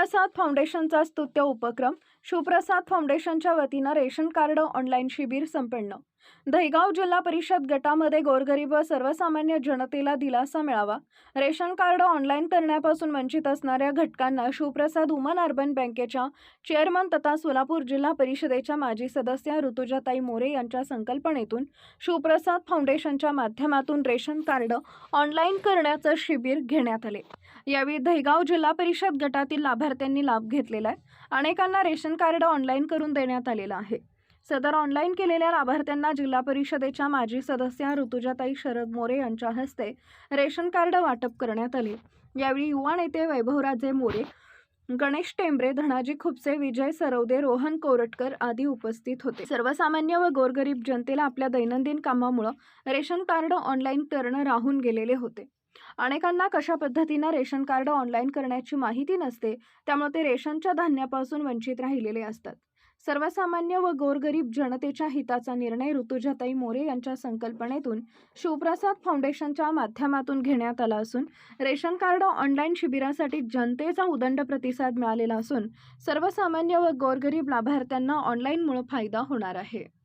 सुप्रसाद फाउंडेशनचा स्तुत्य उपक्रम सुप्रसाद फाउंडेशनच्या वतीनं रेशन कार्ड ऑनलाईन शिबिर संपन्न दहिगाव जिल्हा परिषद गटामध्ये गोरगरीब व सर्वसामान्य जनतेला दिलासा मिळावा. रेशन कार्ड ऑनलाईन करण्यापासून वंचित असणाऱ्या घटकांना शिवप्रसाद उमन अर्बन बँकेच्या चेअरमन तथा सोलापूर जिल्हा परिषदेच्या माजी सदस्य ऋतुजाताई मोरे यांच्या संकल्पनेतून शिवप्रसाद फाउंडेशनच्या माध्यमातून रेशन कार्ड ऑनलाईन करण्याचं शिबिर घेण्यात आले. यावेळी दहिगाव जिल्हा परिषद गटातील लाभार्थ्यांनी लाभ घेतलेला आहे. अनेकांना रेशन कार्ड ऑनलाईन करून देण्यात आलेलं आहे. सदर ऑनलाईन केलेल्या लाभार्थ्यांना जिल्हा परिषदेच्या माजी सदस्या ऋतुजाताई शरद मोरे यांच्या हस्ते रेशन कार्ड वाटप करण्यात आले. यावेळी युवा नेते वैभवराजे मोरे गणेश टेंबरे धनाजी खुपसे विजय सरवदे रोहन कोरटकर आदी उपस्थित होते. सर्वसामान्य व गोरगरीब जनतेला आपल्या दैनंदिन कामामुळं रेशन कार्ड ऑनलाईन करणं राहून गेलेले होते. अनेकांना कशा पद्धतीनं रेशन कार्ड ऑनलाईन करण्याची माहिती नसते त्यामुळे ते रेशनच्या धान्यापासून वंचित राहिलेले असतात. सर्वसामान्य व गोरगरीब जनतेच्या हिताचा निर्णय ऋतुजाताई मोरे यांच्या संकल्पनेतून शिवप्रसाद फाउंडेशनच्या माध्यमातून घेण्यात आला असून रेशन कार्ड ऑनलाईन शिबिरासाठी जनतेचा उदंड प्रतिसाद मिळालेला असून सर्वसामान्य व गोरगरीब लाभार्थ्यांना ऑनलाईनमुळे फायदा होणार आहे.